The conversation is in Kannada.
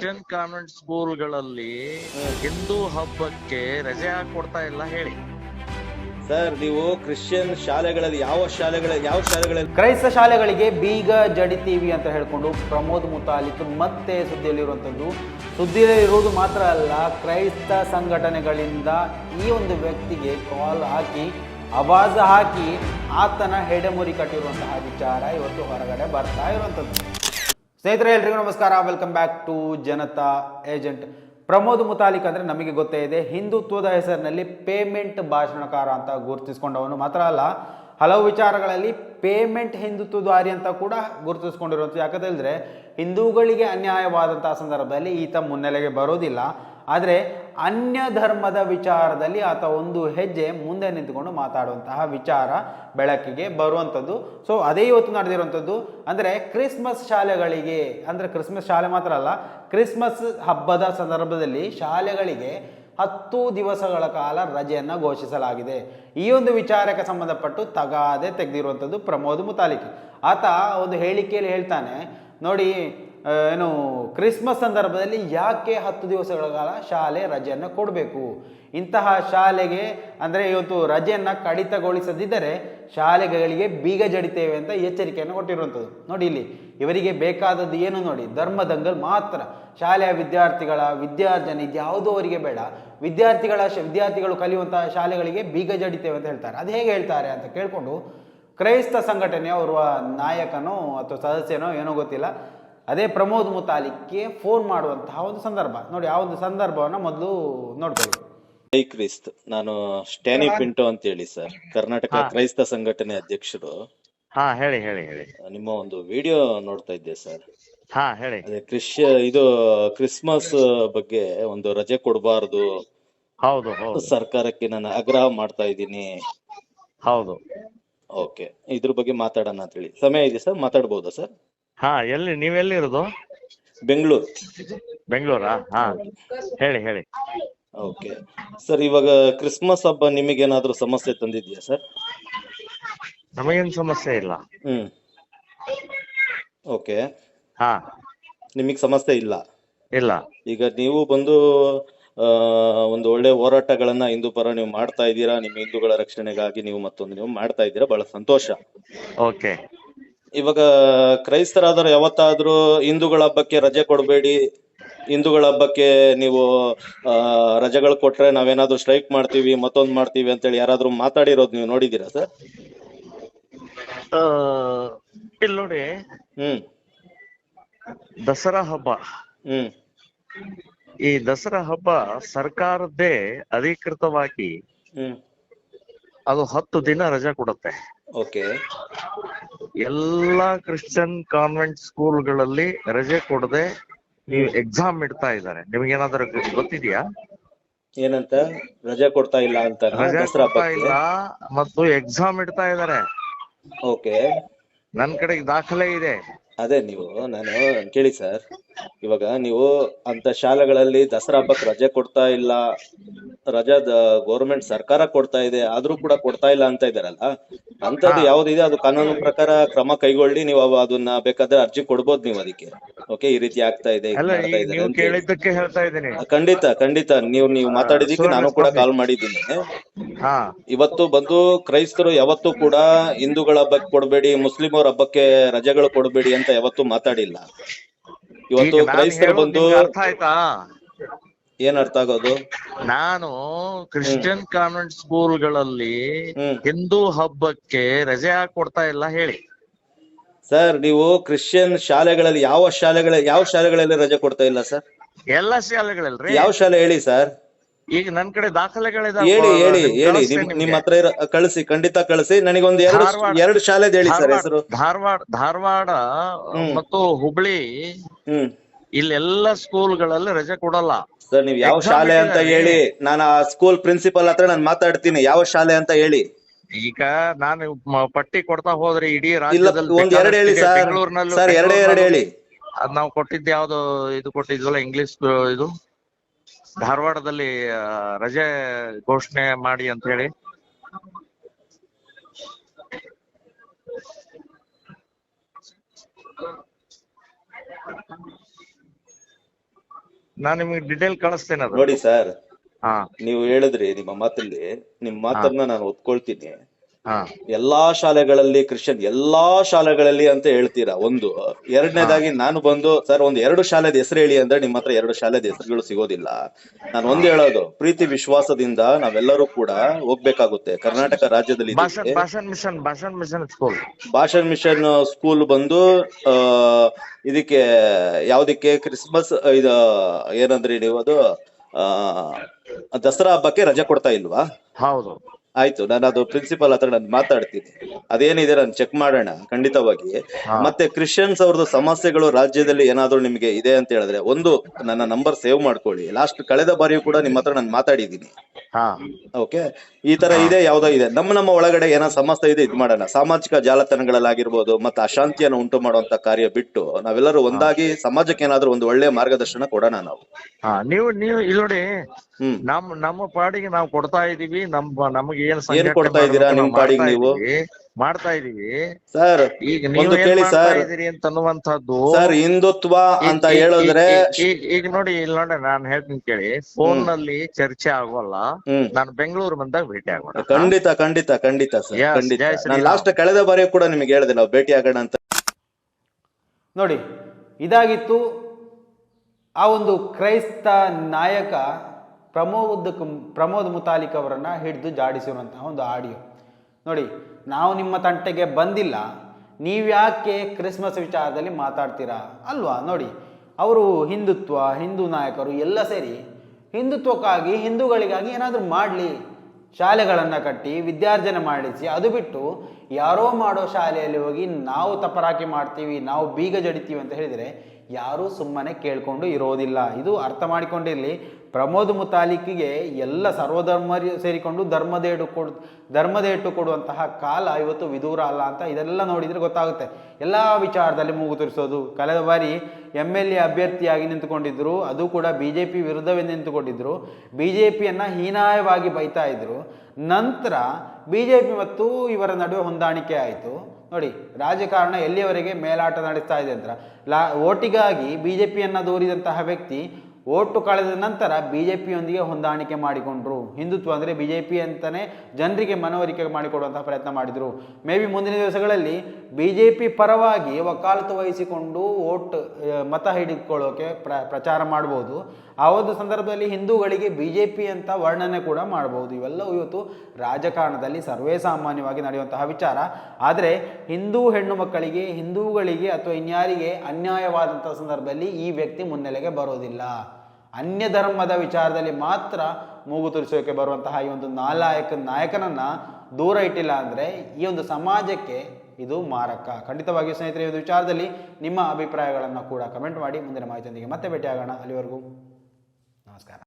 ಕ್ರಿಶ್ಚಿಯನ್ ಕಾನ್ವೆಂಟ್ ಸ್ಕೂಲ್ಗಳಲ್ಲಿ ಹಿಂದೂ ಹಬ್ಬಕ್ಕೆ ರಜೆ ಹಾಕೊಡ್ತಾ ಇಲ್ಲ ಹೇಳಿ. ಸರ್ ನೀವು ಕ್ರಿಶ್ಚಿಯನ್ ಶಾಲೆಗಳಲ್ಲಿ ಯಾವ ಶಾಲೆಗಳ ಯಾವ ಶಾಲೆಗಳಲ್ಲಿ ಕ್ರೈಸ್ತ ಶಾಲೆಗಳಿಗೆ ಬೀಗ ಜಡಿತೀವಿ ಅಂತ ಹೇಳ್ಕೊಂಡು ಪ್ರಮೋದ್ ಮುತಾಲಿಕ್ ಮತ್ತೆ ಸುದ್ದಿಯಲ್ಲಿರುವಂಥದ್ದು. ಸುದ್ದಿಯಲ್ಲಿರುವುದು ಮಾತ್ರ ಅಲ್ಲ ಕ್ರೈಸ್ತ ಸಂಘಟನೆಗಳಿಂದ ಈ ಒಂದು ವ್ಯಕ್ತಿಗೆ ಕಾಲ್ ಹಾಕಿ ಅವಾಜ ಹಾಕಿ ಆತನ ಹೆಡೆಮುರಿ ಕಟ್ಟಿರುವಂತಹ ವಿಚಾರ ಇವತ್ತು ಹೊರಗಡೆ ಬರ್ತಾ ಇರುವಂಥದ್ದು. ಸ್ನೇಹಿತರೆ, ಎಲ್ರಿಗೂ ನಮಸ್ಕಾರ. Welcome back to Janata agent Pramod Muthalik ಅಂದರೆ ನಮಗೆ ಗೊತ್ತೇ ಇದೆ, ಹಿಂದುತ್ವದ ಹೆಸರಿನಲ್ಲಿ ಪೇಮೆಂಟ್ ಭಾಷಣಕಾರ ಅಂತ ಗುರುತಿಸ್ಕೊಂಡವನು ಮಾತ್ರ ಅಲ್ಲ, ಹಲವು ವಿಚಾರಗಳಲ್ಲಿ ಪೇಮೆಂಟ್ ಹಿಂದುತ್ವದಾರಿ ಅಂತ ಕೂಡ ಗುರುತಿಸ್ಕೊಂಡಿರುವಂಥ ಯಾಕಂತ ಹೇಳಿದ್ರೆ, ಹಿಂದೂಗಳಿಗೆ ಅನ್ಯಾಯವಾದಂಥ ಸಂದರ್ಭದಲ್ಲಿ ಈತ ಮುನ್ನೆಲೆಗೆ ಬರೋದಿಲ್ಲ. ಆದರೆ ಅನ್ಯ ಧರ್ಮದ ವಿಚಾರದಲ್ಲಿ ಆತ ಒಂದು ಹೆಜ್ಜೆ ಮುಂದೆ ನಿಂತುಕೊಂಡು ಮಾತಾಡುವಂತಹ ವಿಚಾರ ಬೆಳಕಿಗೆ ಬರುವಂಥದ್ದು. ಸೊ ಅದೇ ಇವತ್ತು ನಡೆದಿರುವಂಥದ್ದು ಅಂದರೆ ಕ್ರಿಸ್ಮಸ್ ಶಾಲೆಗಳಿಗೆ, ಅಂದರೆ ಕ್ರಿಸ್ಮಸ್ ಶಾಲೆ ಮಾತ್ರ ಅಲ್ಲ, ಕ್ರಿಸ್ಮಸ್ ಹಬ್ಬದ ಸಂದರ್ಭದಲ್ಲಿ ಶಾಲೆಗಳಿಗೆ ಹತ್ತು ದಿವಸಗಳ ಕಾಲ ರಜೆಯನ್ನು ಘೋಷಿಸಲಾಗಿದೆ. ಈ ಒಂದು ವಿಚಾರಕ್ಕೆ ಸಂಬಂಧಪಟ್ಟು ತಗಾದೆ ತೆಗೆದಿರುವಂಥದ್ದು ಪ್ರಮೋದ್ ಮುತಾಲಿಕ್. ಆತ ಒಂದು ಹೇಳಿಕೆಯಲ್ಲಿ ಹೇಳ್ತಾನೆ, ನೋಡಿ ಏನು ಕ್ರಿಸ್ಮಸ್ ಸಂದರ್ಭದಲ್ಲಿ ಯಾಕೆ ಹತ್ತು ದಿವಸಗಳ ಕಾಲ ಶಾಲೆ ರಜೆಯನ್ನು ಕೊಡಬೇಕು? ಇಂತಹ ಶಾಲೆಗೆ, ಅಂದರೆ ಇವತ್ತು ರಜೆಯನ್ನು ಕಡಿತಗೊಳಿಸದಿದ್ದರೆ ಶಾಲೆಗಳಿಗೆ ಬೀಗ ಜಡಿತೇವೆ ಅಂತ ಎಚ್ಚರಿಕೆಯನ್ನು ಕೊಟ್ಟಿರುವಂಥದ್ದು. ನೋಡಿ ಇಲ್ಲಿ, ಇವರಿಗೆ ಬೇಕಾದದ್ದು ಏನು ನೋಡಿ? ಧರ್ಮದಂಗಲ್ ಮಾತ್ರ. ಶಾಲೆಯ ವಿದ್ಯಾರ್ಥಿಗಳ, ವಿದ್ಯಾರ್ಜನೆ ಇದ್ಯಾವುದೋ ಅವರಿಗೆ ಬೇಡ. ವಿದ್ಯಾರ್ಥಿಗಳ ವಿದ್ಯಾರ್ಥಿಗಳು ಕಲಿಯುವಂತಹ ಶಾಲೆಗಳಿಗೆ ಬೀಗ ಜಡಿತೇವೆ ಅಂತ ಹೇಳ್ತಾರೆ. ಅದು ಹೇಗೆ ಹೇಳ್ತಾರೆ ಅಂತ ಕೇಳಿಕೊಂಡು ಕ್ರೈಸ್ತ ಸಂಘಟನೆಯ ಅವರ ನಾಯಕನೋ ಅಥವಾ ಸದಸ್ಯನೋ ಏನೋ ಗೊತ್ತಿಲ್ಲ ಅದೇ ಪ್ರಮೋದ್ ಮುತಾಲಿಕ್ಗೆ ಫೋನ್ ಮಾಡುವಂತಹ ಒಂದು ಸಂದರ್ಭ. ನೋಡಿ ಆ ಒಂದು ಸಂದರ್ಭವನ್ನು ಮೊದಲು ನೋಡ್ಕೊಳ್ಳಿ. ಜೈ ಕ್ರಿಸ್ತ್. ನಾನು ಸ್ಟ್ಯಾನಿ ಪಿಂಟೋ ಅಂತ ಹೇಳಿ ಸರ್. ಕರ್ನಾಟಕ ಕ್ರೈಸ್ತ ಸಂಘಟನೆ ಅಧ್ಯಕ್ಷರು. ಹಾ ಹೇಳಿ ಹೇಳಿ ಹೇಳಿ. ನಿಮ್ಮ ಒಂದು ವಿಡಿಯೋ ನೋಡ್ತಾ ಇದ್ದೆ ಸರ್. ಹಾ ಹೇಳಿ. ಅದೇ ಇದು ಕ್ರಿಸ್ಮಸ್ ಬಗ್ಗೆ ಒಂದು ರಜೆ ಕೊಡಬಾರದು. ಹೌದು ಹೌದು. ಸರ್ಕಾರಕ್ಕೆ ನಾನು ಆಗ್ರಹ ಮಾಡ್ತಾ ಇದ್ದೀನಿ. ಹೌದು. ಓಕೆ. ಇದ್ರ ಬಗ್ಗೆ ಮಾತಾಡೋಣ ಅಂತ ಹೇಳಿ. ಸಮಯ ಇದೆ ಸರ್? ಮಾತಾಡ್ಬೋದಾ ಸರ್? ಹಾ ಎಲ್ಲಿ ನೀವೆಲ್ಲಿರೋದು ಬೆಂಗಳೂರು. ಬೆಂಗಳೂರಾ? ಹಾ ಹೇಳಿ ಹೇಳಿ. ಓಕೆ. ಸರ್ ಇವಾಗ ಕ್ರಿಸ್ಮಸ್ ಹಬ್ಬ ನಿಮಗೇನಾದ್ರೂ ಸಮಸ್ಯೆ ತಂದಿದ್ಯಾ ಸರ್? ನಮಗೇನು ಸಮಸ್ಯೆ ಇಲ್ಲ. ಹ್ಮ್. ಓಕೆ. ಹಾ. ನಿಮಗೆ ಸಮಸ್ಯೆ ಇಲ್ಲ? ಇಲ್ಲ. ಈಗ ನೀವು ಬಂದು ಆ, ಒಂದು ಒಳ್ಳೆ ಹೋರಾಟಗಳನ್ನ ಹಿಂದೂ ಪರ ನೀವು ಮಾಡ್ತಾ ಇದ್ದೀರಾ ನಿಮ್ಮ ಹಿಂದೂಗಳ ರಕ್ಷಣೆಗಾಗಿ ನೀವು ಮತ್ತೊಂದು ನೀವು ಮಾಡ್ತಾ ಇದ್ದೀರಾ ಬಹಳ ಸಂತೋಷ. ಓಕೆ. ಇವಾಗ ಕ್ರೈಸ್ತರಾದರೂ ಯಾವತ್ತಾದ್ರೂ ಹಿಂದೂಗಳ ಹಬ್ಬಕ್ಕೆ ರಜೆ ಕೊಡಬೇಡಿ. ಹಿಂದೂಗಳ ಹಬ್ಬಕ್ಕೆ ನೀವು ರಜೆಗಳು ಕೊಟ್ರೆ ನಾವೇನಾದ್ರೂ ಸ್ಟ್ರೈಕ್ ಮಾಡ್ತೀವಿ ಮತ್ತೊಂದ್ ಮಾಡ್ತೀವಿ ಅಂತೇಳಿ ಯಾರಾದ್ರೂ ಮಾತಾಡಿರೋದು ನೀವು ನೋಡಿದೀರಾ ಸರ್? ಇಲ್ಲಿ ನೋಡಿ. ಹ್ಮ್. ದಸರಾ ಹಬ್ಬ. ಹ್ಮ್. ಈ ದಸರಾ ಹಬ್ಬ ಸರ್ಕಾರದ್ದೇ ಅಧಿಕೃತವಾಗಿ ಹ್ಮ್. ಅದು ಹತ್ತು ದಿನ ರಜೆ ಕೊಡುತ್ತೆ. ಓಕೆ. ಎಲ್ಲಾ ಕ್ರಿಶ್ಚಿಯನ್ ಕಾನ್ವೆಂಟ್ ಸ್ಕೂಲ್ಗಳಲ್ಲಿ ರಜೆ ಕೊಡದೆ ನೀವು ಎಕ್ಸಾಮ್ ಇಡ್ತಾ ಇದ್ದಾರೆ. ನಿಮ್ಗೇನಾದ್ರೂ ಏನಾದ್ರು ಗೊತ್ತಿದ್ಯಾ? ಏನಂತ? ರಜೆ ಕೊಡ್ತಾ ಇಲ್ಲ ಅಂತ ರಜೆ ಕೊಡ್ತಾ ಇಲ್ಲ ಮತ್ತು ಎಕ್ಸಾಮ್ ಇಡ್ತಾ ಇದ್ದಾರೆ. ಓಕೆ. ನನ್ ಕಡೆ ದಾಖಲೆ ಇದೆ. ಅದೇ ನೀವು ನಾನು ಕೇಳಿ ಸರ್ ಇವಾಗ ನೀವು ಅಂತ ಶಾಲೆಗಳಲ್ಲಿ ದಸರಾ ಹಬ್ಬಕ್ಕೆ ರಜೆ ಕೊಡ್ತಾ ಇಲ್ಲ ರಜಾ ಗೌರ್ಮೆಂಟ್ ಸರ್ಕಾರ ಕೊಡ್ತಾ ಇದೆ ಆದ್ರೂ ಕೂಡ ಕೊಡ್ತಾ ಇಲ್ಲ ಅಂತ ಇದಾರಲ್ಲ? ಅಂತದ್ದು ಯಾವ್ದಿದೆ? ಅದು ಕಾನೂನು ಪ್ರಕಾರ ಕ್ರಮ ಕೈಗೊಳ್ಳಿ ನೀವು ಅದನ್ನ ಬೇಕಾದ್ರೆ ಅರ್ಜಿ ಕೊಡ್ಬೋದು ನೀವು ಅದಕ್ಕೆ. ಓಕೆ ಈ ರೀತಿ ಆಗ್ತಾ ಇದೆ ಇದ್ ಖಂಡಿತ ಖಂಡಿತ. ನೀವು ನೀವು ಮಾತಾಡಿದಕ್ಕೆ ನಾನು ಕೂಡ ಕಾಲ್ ಮಾಡಿದ್ದೀನಿ. ಇವತ್ತು ಬಂದು ಕ್ರೈಸ್ತರು ಯಾವತ್ತೂ ಕೂಡ ಹಿಂದೂಗಳ ಹಬ್ಬಕ್ಕೆ ಕೊಡಬೇಡಿ ಮುಸ್ಲಿಮರ ಹಬ್ಬಕ್ಕೆ ರಜೆಗಳು ಕೊಡಬೇಡಿ ಅಂತ ಯಾವತ್ತೂ ಮಾತಾಡಿಲ್ಲ. ಇವತ್ತು ಕ್ರೈಸ್ತರು ಬಂದು ಅರ್ಥ ಆಯ್ತಾ? ಏನ್ ಅರ್ಥ ಆಗೋದು? ನಾನು ಕ್ರಿಶ್ಚಿಯನ್ ಕಾನ್ವೆಂಟ್ ಸ್ಕೂಲ್ಗಳಲ್ಲಿ ಹಿಂದೂ ಹಬ್ಬಕ್ಕೆ ರಜೆ ಹಾಕೊಡ್ತಾ ಕೊಡ್ತಾ ಇಲ್ಲ ಹೇಳಿ. ಸರ್ ನೀವು ಕ್ರಿಶ್ಚಿಯನ್ ಶಾಲೆಗಳಲ್ಲಿ ಯಾವ ಶಾಲೆಗಳ ಯಾವ ಶಾಲೆಗಳಲ್ಲಿ ರಜೆ ಕೊಡ್ತಾ ಇಲ್ಲ ಸರ್? ಎಲ್ಲ ಶಾಲೆಗಳಲ್ಲಿ ಯಾವ ಶಾಲೆ ಹೇಳಿ ಸರ್? ಈಗ ನನ್ ಕಡೆ ದಾಖಲೆಗಳಿದಾವೆ ಹೇಳಿ ಹೇಳಿ ಹೇಳಿ ನಿಮ್ ನಿಮ್ ಹತ್ರ ಇರೋ ಕಳಿಸಿ ಖಂಡಿತ ಕಳಿಸಿ. ನನಗೊಂದು ಎರಡು ಧಾರವಾಡ. ಎರಡು ಶಾಲೆದ್ ಹೇಳಿ ಸರ್ ಧಾರವಾಡ ಹೆಸರು. ಧಾರವಾಡ ಧಾರವಾಡ ಮತ್ತು ಹುಬ್ಳಿ ಹ್ಮ್. ಇಲ್ಲೆಲ್ಲ ಸ್ಕೂಲ್ಗಳಲ್ಲಿ ರಜೆ ಕೊಡಲ್ಲ. ಸರ್ ನೀವ್ ಯಾವ Exam ಶಾಲೆ ಅಂತ. ಹೇಳಿ ನಾನು ಆ ಸ್ಕೂಲ್ ಪ್ರಿನ್ಸಿಪಲ್ ಹತ್ರ ನಾನು ಮಾತಾಡ್ತೀನಿ. ಯಾವ ಶಾಲೆ ಅಂತ ಹೇಳಿ. ಈಗ ನಾನು ಮ- ಪಟ್ಟಿ ಕೊಡ್ತಾ ಹೋದ್ರೆ ಇಡೀ ಇಲ್ಲ ರಾಜ್ಯದಲ್ಲಿ ಒಂದ್ ಎರಡು ಹೇಳಿ ಬೇಕಾದಷ್ಟಿದೆ. ಸರ್. ಬೆಂಗಳೂರಿನಲ್ಲೂ ಸರ್ ಎರಡೇ ಎರಡು ಹೇಳಿ. ಅದ್ ನಾವು ಕೊಟ್ಟಿದ್ದು ಯಾವ್ದು ಇದು ಕೊಟ್ಟಿದ್ವಲ್ಲ ಇಂಗ್ಲಿಷ್ ಇದು. ಧಾರವಾಡದಲ್ಲಿ ರಜೆ ಘೋಷಣೆ ಮಾಡಿ ಅಂತ ಹೇಳಿ. ನಾನ್ ನಿಮಗೆ ಡಿಟೇಲ್ ಕಳಿಸ್ತೇನೆ ಅದು. ನೋಡಿ ಸರ್ ಹಾ. ನೀವು ಹೇಳಿದ್ರಿ ನಿಮ್ಮ ಮಾತಲ್ಲಿ ನಿಮ್ ಮಾತನ್ನ ನಾನು ಒಪ್ಕೊಳ್ತೀನಿ. ಹಾ ಎಲ್ಲಾ ಶಾಲೆಗಳಲ್ಲಿ ಕ್ರಿಶ್ಚಿಯನ್ ಎಲ್ಲಾ ಶಾಲೆಗಳಲ್ಲಿ ಅಂತ ಹೇಳ್ತೀರಾ? ಒಂದು ಎರಡನೇದಾಗಿ ನಾನು ಬಂದು ಸರ್ ಒಂದ್ ಎರಡು ಶಾಲೆದ ಹೆಸರು ಹೇಳಿ ಅಂದ್ರೆ ನಿಮ್ಮ ಹತ್ರ ಎರಡು ಶಾಲೆದ ಹೆಸರುಗಳು ಸಿಗೋದಿಲ್ಲ. ನಾನು ಒಂದ್ ಹೇಳೋದು ಪ್ರೀತಿ ವಿಶ್ವಾಸದಿಂದ ನಾವೆಲ್ಲರೂ ಕೂಡ ಹೋಗ್ಬೇಕಾಗುತ್ತೆ. ಕರ್ನಾಟಕ ರಾಜ್ಯದಲ್ಲಿ ಭಾಷಣ್ ಮಿಷನ್ ಸ್ಕೂಲ್ ಭಾಷಣ್ ಮಿಷನ್ ಸ್ಕೂಲ್ ಬಂದು ಆ ಇದಕ್ಕೆ ಯಾವ್ದಕ್ಕೆ ಕ್ರಿಸ್ಮಸ್ ಇದು ಏನಂದ್ರಿ ನೀವು ಅದು ಆ ದಸರಾ ಹಬ್ಬಕ್ಕೆ ರಜೆ ಕೊಡ್ತಾ ಇಲ್ವಾ? ಹೌದು. ಆಯ್ತು ನಾನು ಅದು ಪ್ರಿನ್ಸಿಪಲ್ ಹತ್ರ ನಾನು ಮಾತಾಡ್ತೀನಿ. ಅದೇನಿದೆ ನಾನು ಚೆಕ್ ಮಾಡೋಣ ಖಂಡಿತವಾಗಿ. ಮತ್ತೆ ಕ್ರಿಶ್ಚಿಯನ್ಸ್ ಅವ್ರದ್ದು ಸಮಸ್ಯೆಗಳು ರಾಜ್ಯದಲ್ಲಿ ಏನಾದ್ರೂ ನಿಮ್ಗೆ ಇದೆ ಅಂತ ಹೇಳಿದ್ರೆ ಒಂದು ನನ್ನ ನಂಬರ್ ಸೇವ್ ಮಾಡ್ಕೊಳ್ಳಿ. ಲಾಸ್ಟ್ ಕಳೆದ ಬಾರಿಯೂ ಕೂಡ ನಿಮ್ಮ ಹತ್ರ ನಾನು ಮಾತಾಡಿದ್ದೀನಿ. ಓಕೆ ಈ ತರ ಇದೆ ಯಾವ್ದೋ ಇದೆ. ನಮ್ಮ ನಮ್ಮ ಒಳಗಡೆ ಏನೋ ಸಮಸ್ಯೆ ಇದೆ ಇದ್ ಮಾಡೋಣ. ಸಾಮಾಜಿಕ ಜಾಲತಾಣಗಳಲ್ಲಾಗಿರ್ಬೋದು ಮತ್ತೆ ಅಶಾಂತಿಯನ್ನು ಉಂಟು ಮಾಡುವಂತ ಕಾರ್ಯ ಬಿಟ್ಟು ನಾವೆಲ್ಲರೂ ಒಂದಾಗಿ ಸಮಾಜಕ್ಕೆ ಏನಾದ್ರೂ ಒಂದು ಒಳ್ಳೆ ಮಾರ್ಗದರ್ಶನ ಕೊಡೋಣ ನಾವು. ನೀವು ನೀವು ಇಲ್ಲಿ ನೋಡಿ ನಮ್ಮ ನಮ್ ನಮ್ಮ ಪಾಡಿಗೆ ನಾವು ಕೊಡ್ತಾ ಇದೀವಿ. ನಮ್ಮ ನಮಗೆ ಏನ್ ಏನ್ ಕೊಡ್ತಾ ಇದ್ದೀರಾ ನಿಮ್ ಪಾಡಿಗೆ ಮಾಡ್ತಾ ನೀವು? ಇದೀವಿ, ಮಾಡ್ತಾ ಇದೀವಿ ಸರ್ ಈಗ ನೀವು ಕೇಳಿ ಸರ್. ಇದೀರಿ ಅಂತ ಅನ್ನುವಂತಹದ್ದು ಸರ್ ಹಿಂದುತ್ವ ಅಂತ ಹೇಳಿದ್ರೆ ಈಗ- ನೋಡಿ ಇಲ್ಲಿ ನೋಡಿ ನಾನು ಹೇಳ್ತೀನಿ ಕೇಳಿ. ಫೋನ್ನಲ್ಲಿ ಚರ್ಚೆ ಆಗೋಲ್ಲ. ನಾನು ಬೆಂಗಳೂರು ಬಂದಾಗ ಭೇಟಿ ಆಗೋಣ. ಖಂಡಿತ ಖಂಡಿತ ಖಂಡಿತ ಸರ್ ಖಂಡಿತ. ನಾನು. ಲಾಸ್ಟ್ ಕಳೆದ ಬಾರಿ ಕೂಡ ನಿಮಗೆ ಹೇಳಿದೆ ನಾವು ಭೇಟಿ ಆಗೋಣ ಅಂತ. ನೋಡಿ ಇದಾಗಿತ್ತು ಆ ಒಂದು ಕ್ರೈಸ್ತ ನಾಯಕ ಪ್ರಮೋದ್ ಪ್ರಮೋದ್ ಮುತಾಲಿಕ್ ಅವರನ್ನು ಹಿಡಿದು ಜಾಡಿಸಿರುವಂತಹ ಒಂದು ಆಡಿಯೋ. ನೋಡಿ, ನಾವು ನಿಮ್ಮ ತಂಟೆಗೆ ಬಂದಿಲ್ಲ ನೀವ್ಯಾಕೆ ಕ್ರಿಸ್ಮಸ್ ವಿಚಾರದಲ್ಲಿ ಮಾತಾಡ್ತೀರಾ? ಅಲ್ವಾ? ನೋಡಿ, ಅವರು ಹಿಂದುತ್ವ, ಹಿಂದೂ ನಾಯಕರು ಎಲ್ಲ ಸೇರಿ ಹಿಂದುತ್ವಕ್ಕಾಗಿ, ಹಿಂದೂಗಳಿಗಾಗಿ ಏನಾದರೂ ಮಾಡಲಿ, ಶಾಲೆಗಳನ್ನು ಕಟ್ಟಿ, ವಿದ್ಯಾರ್ಜನೆ ಮಾಡಿಸಿ, ಅದು ಬಿಟ್ಟು ಯಾರೋ ಮಾಡೋ ಶಾಲೆಯಲ್ಲಿ ಹೋಗಿ ನಾವು ತಪರಾಕಿ ಮಾಡ್ತೀವಿ, ನಾವು ಬೀಗ ಜಡಿತೀವಿ ಅಂತ ಹೇಳಿದರೆ ಯಾರೂ ಸುಮ್ಮನೆ ಕೇಳಿಕೊಂಡು ಇರೋದಿಲ್ಲ. ಇದು ಅರ್ಥ ಮಾಡಿಕೊಂಡಿರಲಿ ಪ್ರಮೋದ್ ಮುತಾಲಿಕ್ಗೆ ಎಲ್ಲ ಸರ್ವಧರ್ಮ ಸೇರಿಕೊಂಡು ಧರ್ಮದೇಡು ಕೊಡು, ಧರ್ಮದೇಟು ಕೊಡುವಂತಹ ಕಾಲ ಇವತ್ತು ವಿದೂರ ಅಲ್ಲ ಅಂತ ಇದೆಲ್ಲ ನೋಡಿದರೆ ಗೊತ್ತಾಗುತ್ತೆ. ಎಲ್ಲ ವಿಚಾರದಲ್ಲಿ ಮೂಗು ತುರಿಸೋದು. ಕಳೆದ ಬಾರಿ ಎಂ ಎಲ್ ಎ ಅಭ್ಯರ್ಥಿಯಾಗಿ ನಿಂತುಕೊಂಡಿದ್ದರು ಅದು ಕೂಡ ಬಿ ಜೆ ಪಿ ವಿರುದ್ಧವೇ ನಿಂತುಕೊಂಡಿದ್ದರು ಬಿ ಜೆ ಪಿಯನ್ನು ಹೀನಾಯವಾಗಿ ಬೈತಾ ಇದ್ದರು ನಂತರ ಬಿ ಜೆ ಪಿ ಮತ್ತು ಇವರ ನಡುವೆ ಹೊಂದಾಣಿಕೆ ಆಯಿತು. ನೋಡಿ, ರಾಜಕಾರಣ ಎಲ್ಲಿಯವರೆಗೆ ಮೇಲಾಟ ನಡೆಸ್ತಾ ಇದೆ ಅಂತ. ಲಾ, ಓಟಿಗಾಗಿ ಬಿ ಜೆ ಪಿಯನ್ನು ದೂರಿದಂತಹ ವ್ಯಕ್ತಿ ಓಟು ಕಳೆದ ನಂತರ ಬಿ ಜೆ ಪಿಯೊಂದಿಗೆ ಹೊಂದಾಣಿಕೆ ಮಾಡಿಕೊಂಡ್ರು. ಹಿಂದುತ್ವ ಅಂದರೆ ಬಿ ಜೆ ಪಿ ಅಂತಲೇ ಜನರಿಗೆ ಮನವರಿಕೆ ಮಾಡಿಕೊಡುವಂತಹ ಪ್ರಯತ್ನ ಮಾಡಿದರು. ಮೇ ಬಿ ಮುಂದಿನ ದಿವಸಗಳಲ್ಲಿ ಬಿ ಜೆ ಪಿ ಪರವಾಗಿ ವಕಾಲತ್ತು ವಹಿಸಿಕೊಂಡು ಓಟ್ ಮತ ಹಿಡಿದುಕೊಳ್ಳೋಕೆ ಪ್ರ, ಪ್ರಚಾರ ಮಾಡ್ಬೋದು. ಆ ಒಂದು ಸಂದರ್ಭದಲ್ಲಿ ಹಿಂದೂಗಳಿಗೆ ಬಿ ಜೆ ಪಿ ಅಂತ ವರ್ಣನೆ ಕೂಡ ಮಾಡ್ಬೋದು. ಇವೆಲ್ಲವೂ ಇವತ್ತು ರಾಜಕಾರಣದಲ್ಲಿ ಸರ್ವೇ ಸಾಮಾನ್ಯವಾಗಿ ನಡೆಯುವಂತಹ ವಿಚಾರ. ಆದರೆ ಹಿಂದೂ ಹೆಣ್ಣು ಮಕ್ಕಳಿಗೆ, ಹಿಂದೂಗಳಿಗೆ ಅಥವಾ ಇನ್ಯಾರಿಗೆ ಅನ್ಯಾಯವಾದಂಥ ಸಂದರ್ಭದಲ್ಲಿ ಈ ವ್ಯಕ್ತಿ ಮುನ್ನೆಲೆಗೆ ಬರೋದಿಲ್ಲ. ಅನ್ಯ ಧರ್ಮದ ವಿಚಾರದಲ್ಲಿ ಮಾತ್ರ ಮೂಗು ತುರಿಸೋಕೆ ಬರುವಂತಹ ಈ ಒಂದು ನಾಲಾಯಕ ನಾಯಕನನ್ನು ದೂರ ಇಟ್ಟಿಲ್ಲ ಅಂದರೆ ಈ ಒಂದು ಸಮಾಜಕ್ಕೆ ಇದು ಮಾರಕ. ಖಂಡಿತವಾಗಿಯೂ ಸ್ನೇಹಿತರೆ ಒಂದು ವಿಚಾರದಲ್ಲಿ ನಿಮ್ಮ ಅಭಿಪ್ರಾಯಗಳನ್ನು ಕೂಡ ಕಮೆಂಟ್ ಮಾಡಿ. ಮುಂದಿನ ಮಾಹಿತಿಯೊಂದಿಗೆ ಮತ್ತೆ ಭೇಟಿಯಾಗೋಣ. ಅಲ್ಲಿವರೆಗೂ ನಮಸ್ಕಾರ.